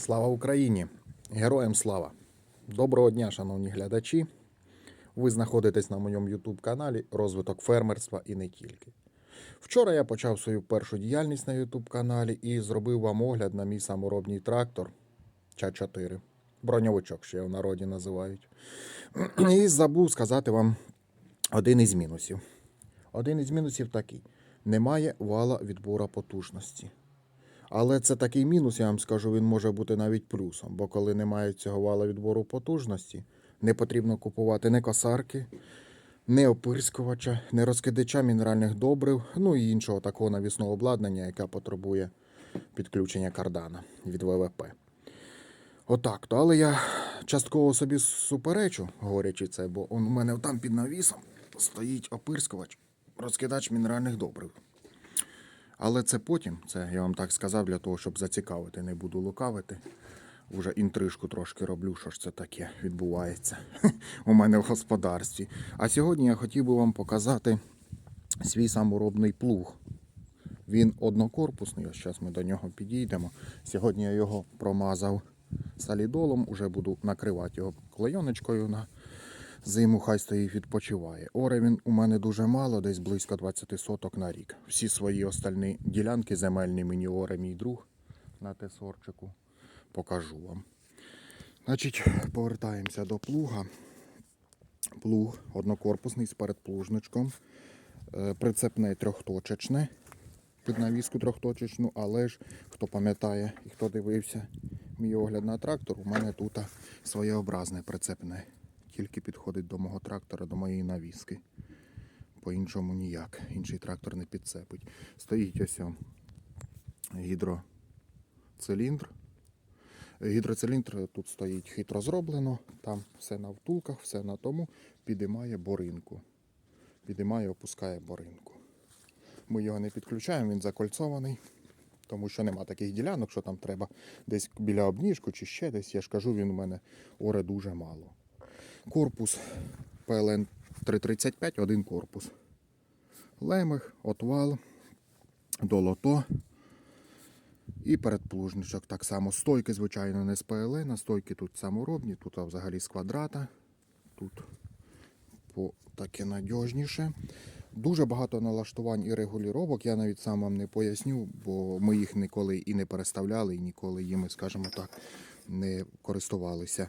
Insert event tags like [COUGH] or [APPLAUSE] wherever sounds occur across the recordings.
Слава Україні! Героям слава! Доброго дня, шановні глядачі! Ви знаходитесь на моєму YouTube каналі Розвиток фермерства і не тільки. Вчора я почав свою першу діяльність на YouTube каналі і зробив вам огляд на мій саморобний трактор Ча-4. Броньовичок, ще в народі називають. І забув сказати вам один із мінусів. Один із мінусів такий: немає вала відбора потужності. Але це такий мінус, я вам скажу, він може бути навіть плюсом, бо коли немає цього вала відбору потужності, не потрібно купувати не косарки, не опирскувача, не розкидача мінеральних добрив, ну і іншого такого навісного обладнання, яке потребує підключення кардана від ВВП. Отак то. Але я частково собі суперечу, говорячи це, бо он у мене там під навісом стоїть опирскувач, розкидач мінеральних добрив. Але це потім, це я вам так сказав, для того, щоб зацікавити, не буду лукавити. Уже інтрижку трошки роблю, що ж це таке відбувається [LAUGHS] у мене в господарстві. А сьогодні я хотів би вам показати свій саморобний плуг. Він однокорпусний, ось зараз ми до нього підійдемо. Сьогодні я його промазав салідолом, уже буду накривати його клейоночкою на зиму, хай стоїть відпочиває. Оре він у мене дуже мало, десь близько 20 соток на рік. Всі свої остальні ділянки земельні мені оре мій друг на тесорчику. Покажу вам. Значить, повертаємося до плуга. Плуг однокорпусний з передплужничком. Е, Прицепне трьохточечне. Під навіску трьохточечну, але ж хто пам'ятає і хто дивився мій огляд на трактор, у мене тут своєобразне прицепне. Тільки підходить до мого трактора, до моєї навіски. По-іншому ніяк. Інший трактор не підцепить. Стоїть ось гідроциліндр. Гідроциліндр тут стоїть хитро зроблено, там все на втулках, все на тому, підіймає боринку. Підіймає, опускає боринку. Ми його не підключаємо, він закольцований, тому що нема таких ділянок, що там треба десь біля обніжку чи ще десь. Я ж кажу, він у мене оре дуже мало. Корпус PLN 335, один корпус. Лемех, отвал, долото і передплужничок. Так само стойки, звичайно, не з ПЛН, стойки тут саморобні, тут а, взагалі з квадрата. Тут по таке надіжніше. Дуже багато налаштувань і регулювання. Я навіть сам вам не поясню, бо ми їх ніколи і не переставляли, і ніколи їми, скажімо так, не користувалися.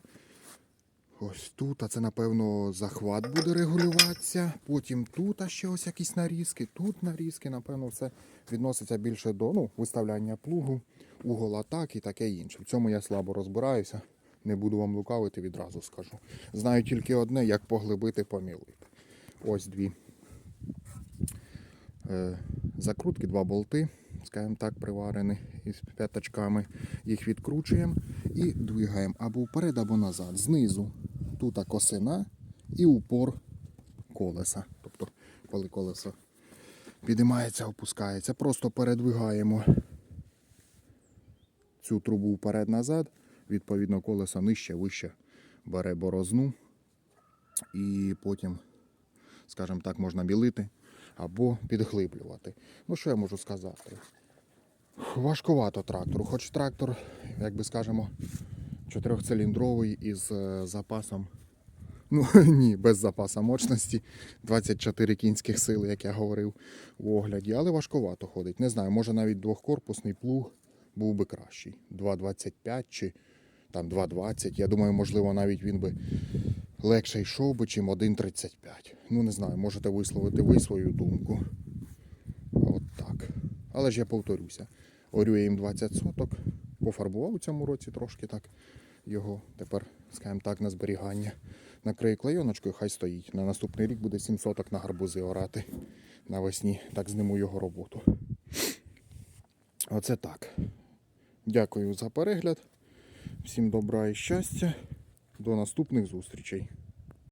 Ось тут, а це, напевно, захват буде регулюватися. Потім тут а ще ось якісь нарізки, тут нарізки, напевно, все відноситься більше до ну, виставляння плугу, угол атак і таке інше. В цьому я слабо розбираюся. Не буду вам лукавити, відразу скажу. Знаю тільки одне, як поглибити, помілити. Ось дві е, закрутки, два болти, скажімо так, приварені із п'ятачками. Їх відкручуємо і двигаємо або вперед, або назад. Знизу тут косина і упор колеса. Тобто, коли колесо підіймається, опускається. Просто передвигаємо цю трубу вперед-назад. Відповідно, колесо нижче, вище бере борозну. І потім, скажімо так, можна білити або підглиблювати. Ну, що я можу сказати? Важкувато трактору, хоч трактор, як би скажемо, чотирьохциліндровий із е, запасом. Ну [LAUGHS] ні, без запаса мощності 24 кінських сили, як я говорив в огляді, але важкувато ходить. Не знаю, може навіть двохкорпусний плуг був би кращий. 2,25 чи там 2,20. Я думаю, можливо, навіть він би легше йшов би, чим 1,35. Ну не знаю, можете висловити ви свою думку. От так. Але ж я повторюся. Орю я їм 20 соток. Пофарбував у цьому році трошки так його тепер, скажімо так, на зберігання. Накрию клейоночкою, хай стоїть. На наступний рік буде 7 соток на гарбузи орати навесні. Так зниму його роботу. Оце так. Дякую за перегляд. Всім добра і щастя. До наступних зустрічей.